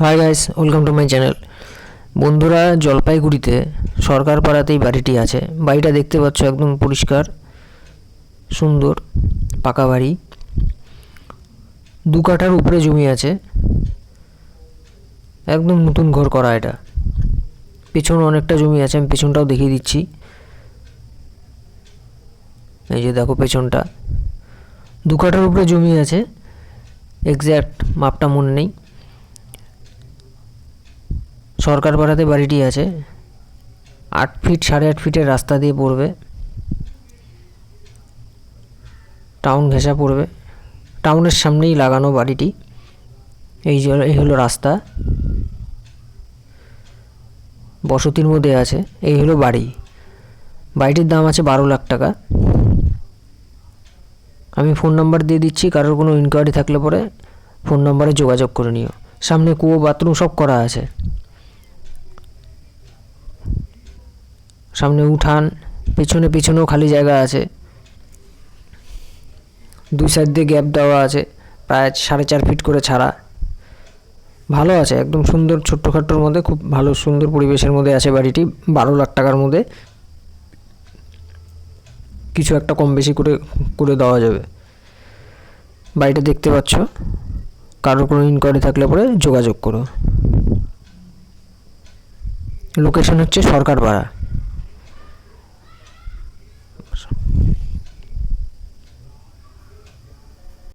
Hi guys welcome to my channel বন্ধুরা, জলপাইগুড়িতে সরকার পাড়াতেই বাড়িটি আছে। বাড়িটা দেখতে পাচ্ছ একদম পরিষ্কার, সুন্দর, পাকা বাড়ি। দু কাঠার উপরে জমি আছে। একদম নতুন ঘর করা এটা। পেছনে অনেকটা জমি আছে, আমি পেছনটাও দেখিয়ে দিচ্ছি। এই যে দেখো পেছনটা। দু কাঠার উপরে জমি আছে। এক্স্যাক্ট মাপটা মনে নেই। সরকার পাড়াতে বাড়িটি আছে। আট ফিট সাড়ে আট ফিটের রাস্তা দিয়ে পড়বে। টাউন ঘেঁষা পড়বে। টাউনের সামনেই লাগানো বাড়িটি। এই এই হলো রাস্তা। বসতির মধ্যে আছে। এই হলো বাড়ি। বাড়িটির দাম আছে বারো লাখ টাকা। আমি ফোন নাম্বার দিয়ে দিচ্ছি, কারোর কোনো ইনকোয়ারি থাকলে পরে ফোন নাম্বারে যোগাযোগ করে নিও। সামনে কুয়ো বাথরুম সব করা আছে। সামনে উঠান, পেছনে পেছনেও খালি জায়গা আছে। দুই সাইড দিয়ে গ্যাপ দেওয়া আছে, প্রায় সাড়ে চার ফিট করে ছাড়া। ভালো আছে, একদম সুন্দর ছোট্টখাট্টোর মধ্যে, খুব ভালো সুন্দর পরিবেশের মধ্যে আছে বাড়িটি, বারো লাখ টাকার মধ্যে। কিছু একটা কম বেশি করে করে দেওয়া যাবে। বাড়িটা দেখতে পাচ্ছ। কারোর কোনো ইনকোয়ারি থাকলে পরে যোগাযোগ করো। লোকেশন হচ্ছে সরকার পাড়া